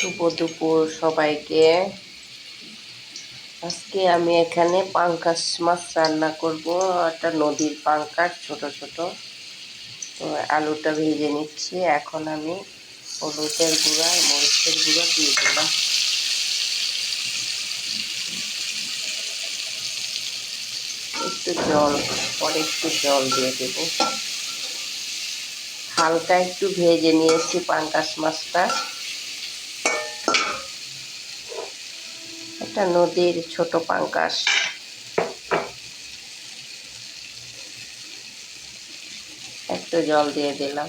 শুভ দুপুর সবাইকে। আজকে আমি এখানে পাঙ্কাশ মাছ রান্না করব। একটা নদীর পাঙ্কাশ, ছোট ছোট। তো আলুটা ভেজে নিচ্ছি। এখন আমি হলুদের গুঁড়া আর মরিচের গুঁড়ো দিয়ে দিলাম। একটু জল, পরে একটু জল দিয়ে দেব। হালকা একটু ভেজে নিয়েছি পাঙ্কাশ মাছটা। একটা নদীর ছোট পাঙ্কাশ একটু জল দিয়ে দিলাম।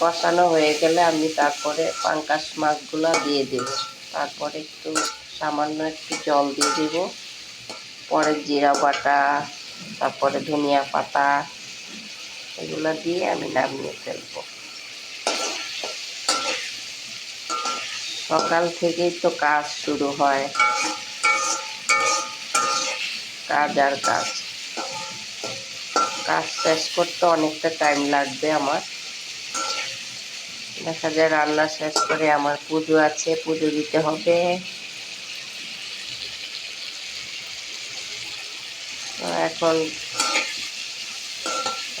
কষানো হয়ে গেলে আমি তারপরে পাঙ্কাশ মাছগুলো দিয়ে দেব। তারপরে একটু সামান্য একটু জল দিয়ে দেব। পরে জিরা বাটা, তারপরে ধনিয়া পাতা, এগুলো দিয়ে আমি নামিয়ে ফেলব। সকাল থেকেই তো কাজ শুরু হয়। কাজ আর কাজ। কাজ শেষ করতে অনেকটা টাইম লাগবে আমার। দেখা যায় রান্না শেষ করে আমার পুজো আছে, পুজো দিতে হবে। এখন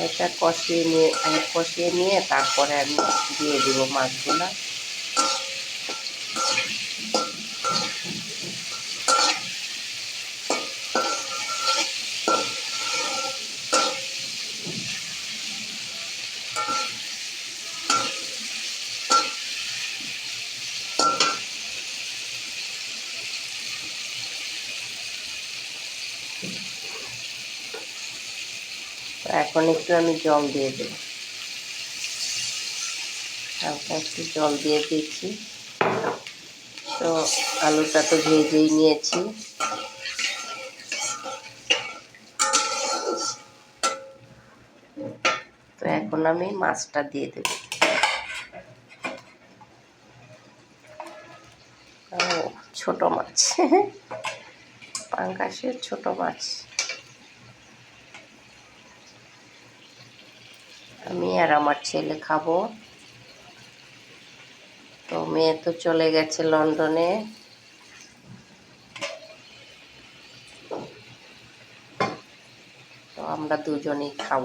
এটা কষিয়ে নিয়ে কষিয়ে নিয়ে তারপরে আমি দিয়ে দিব মাছগুলা তো এখন একটু আমি জল দিয়ে দেব। হালকা একটু জল দিয়ে দিচ্ছি। তো আলুটা তো ভেজেই নিয়েছি। তো এখন আমি মাছটা দিয়ে দেব। ছোট মাছ। পাঙ্কাশের ছোট মাছ। আমি আর আমার ছেলে খাব। তো মেয়ে তো চলে গেছে লন্ডনে। তো আমরা দুজনেই খাব।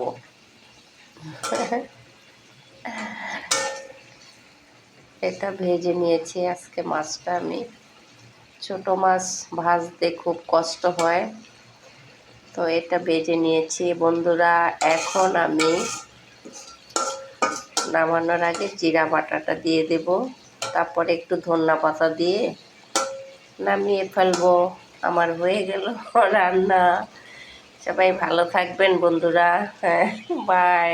এটা ভেজে নিয়েছি আজকে মাছটা আমি। ছোট মাছ ভাজতে খুব কষ্ট হয়। তো এটা ভেজে নিয়েছি। বন্ধুরা, এখন আমি নামানোর আগে জিরা বাটাটা দিয়ে দেব। তারপরে একটু ধন্যা পাতা দিয়ে নামিয়ে ফেলব। আমার হয়ে গেল রান্না। সবাই ভালো থাকবেন বন্ধুরা। হ্যাঁ বাই